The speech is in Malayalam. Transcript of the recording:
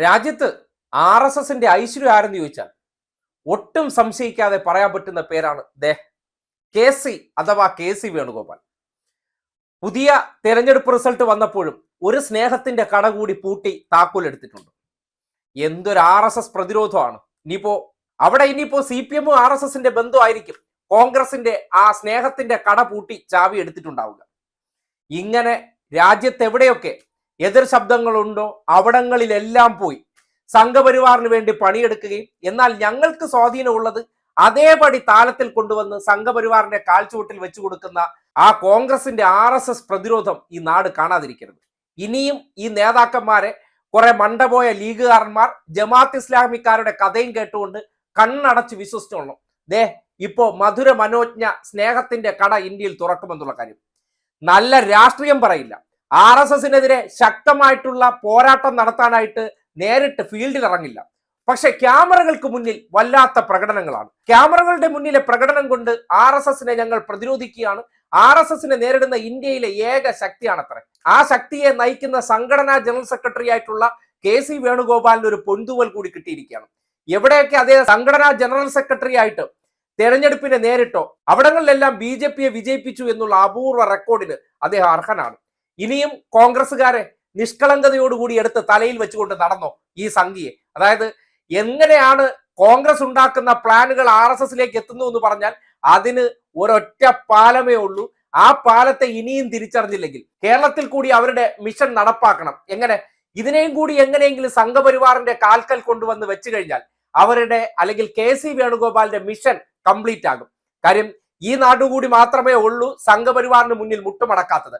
രാജ്യത്ത് ആർ എസ് എസിന്റെ ഐശ്വര്യം ആരെന്ന് ചോദിച്ചാൽ ഒട്ടും സംശയിക്കാതെ പറയാൻ പറ്റുന്ന പേരാണ് ദേ കെ സി അഥവാ കെ സി വേണുഗോപാൽ. പുതിയ തെരഞ്ഞെടുപ്പ് റിസൾട്ട് വന്നപ്പോഴും ഒരു സ്നേഹത്തിന്റെ കട കൂടി പൂട്ടി താക്കോൽ എടുത്തിട്ടുണ്ട്. എന്തൊരു ആർ എസ് എസ് പ്രതിരോധമാണ്. ഇനിയിപ്പോ അവിടെ ഇനിയിപ്പോ സി പി എമ്മും ആർ എസ് എസിന്റെ ബന്ധുവായിരിക്കും. കോൺഗ്രസിന്റെ ആ സ്നേഹത്തിന്റെ കട പൂട്ടി ചാവി എടുത്തിട്ടുണ്ടാവുക. ഇങ്ങനെ രാജ്യത്തെവിടെയൊക്കെ എതിർ ശബ്ദങ്ങളുണ്ടോ? അവിടങ്ങളിലെല്ലാം പോയി. സംഘപരിവാറിന് വേണ്ടി പണിയെടുക്കുകയും എന്നാൽ ഞങ്ങൾക്ക് സ്വാധീനമുള്ളത് അതേപടി താലത്തിൽ കൊണ്ടുവന്ന് സംഘപരിവാറിന്റെ കാൽച്ചുവട്ടിൽ വെച്ചു കൊടുക്കുന്ന ആ കോൺഗ്രസിന്റെ ആർ എസ് എസ് പ്രതിരോധം ഈ നാട് കാണാതിരിക്കരുത്. ഇനിയും ഈ നേതാക്കന്മാരെ കുറെ മണ്ടപോയ ലീഗുകാരന്മാർ ജമാഅത്ത് ഇസ്ലാമിക്കാരുടെ കഥയും കേട്ടുകൊണ്ട് കണ്ണടച്ച് വിശ്വസിച്ചോളണം. ദേ ഇപ്പോ മധുര മനോജ്ഞ സ്നേഹത്തിന്റെ കട ഇന്ത്യയിൽ തുറക്കുമെന്നുള്ള കാര്യം. നല്ല രാഷ്ട്രീയം പറയില്ല. ആർ എസ് എസിനെതിരെ ശക്തമായിട്ടുള്ള പോരാട്ടം നടത്താനായിട്ട് നേരിട്ട് ഫീൽഡിൽ ഇറങ്ങില്ല. പക്ഷെ ക്യാമറകൾക്ക് മുന്നിൽ വല്ലാത്ത പ്രകടനങ്ങളാണ്. ക്യാമറകളുടെ മുന്നിലെ പ്രകടനം കൊണ്ട് ആർ എസ് എസിനെ ഞങ്ങൾ പ്രതിരോധിക്കുകയാണ്. ആർ എസ് എസിനെ നേരിടുന്ന ഇന്ത്യയിലെ ഏക ശക്തിയാണത്രേ. ആ ശക്തിയെ നയിക്കുന്ന സംഘടനാ ജനറൽ സെക്രട്ടറി ആയിട്ടുള്ള കെ സി വേണുഗോപാലിന് ഒരു പൊന്തുവൽ കൂടി കിട്ടിയിരിക്കുകയാണ്. എവിടെയൊക്കെ അതേ സംഘടനാ ജനറൽ സെക്രട്ടറി ആയിട്ട് തെരഞ്ഞെടുപ്പിനെ നേരിട്ടോ അവിടങ്ങളിലെല്ലാം ബി ജെ പിയെ വിജയിപ്പിച്ചു എന്നുള്ള അപൂർവ റെക്കോർഡിന് അദ്ദേഹം അർഹനാണ്. ഇനിയും കോൺഗ്രസ്സുകാരെ നിഷ്കളങ്കതയോടുകൂടി എടുത്ത് തലയിൽ വെച്ചുകൊണ്ട് നടന്നോ ഈ സംഖ്യയെ അതായത് എങ്ങനെയാണ് കോൺഗ്രസ് ഉണ്ടാക്കുന്ന പ്ലാനുകൾ ആർ എസ് എസിലേക്ക് എത്തുന്നു എന്ന് പറഞ്ഞാൽ അതിന് ഒരൊറ്റ പാലമേ ഉള്ളൂ. ആ പാലത്തെ ഇനിയും തിരിച്ചറിഞ്ഞില്ലെങ്കിൽ കേരളത്തിൽ കൂടി അവരുടെ മിഷൻ നടപ്പാക്കണം. എങ്ങനെ? ഇതിനെയും കൂടി എങ്ങനെയെങ്കിലും സംഘപരിവാറിന്റെ കാൽക്കൽ കൊണ്ടുവന്ന് വെച്ചു കഴിഞ്ഞാൽ അവരുടെ അല്ലെങ്കിൽ കെ സി വേണുഗോപാലിന്റെ മിഷൻ കംപ്ലീറ്റ് ആകും. കാര്യം ഈ നാടുകൂടി മാത്രമേ ഉള്ളൂ സംഘപരിവാറിന് മുന്നിൽ മുട്ടുമടക്കാത്തത്.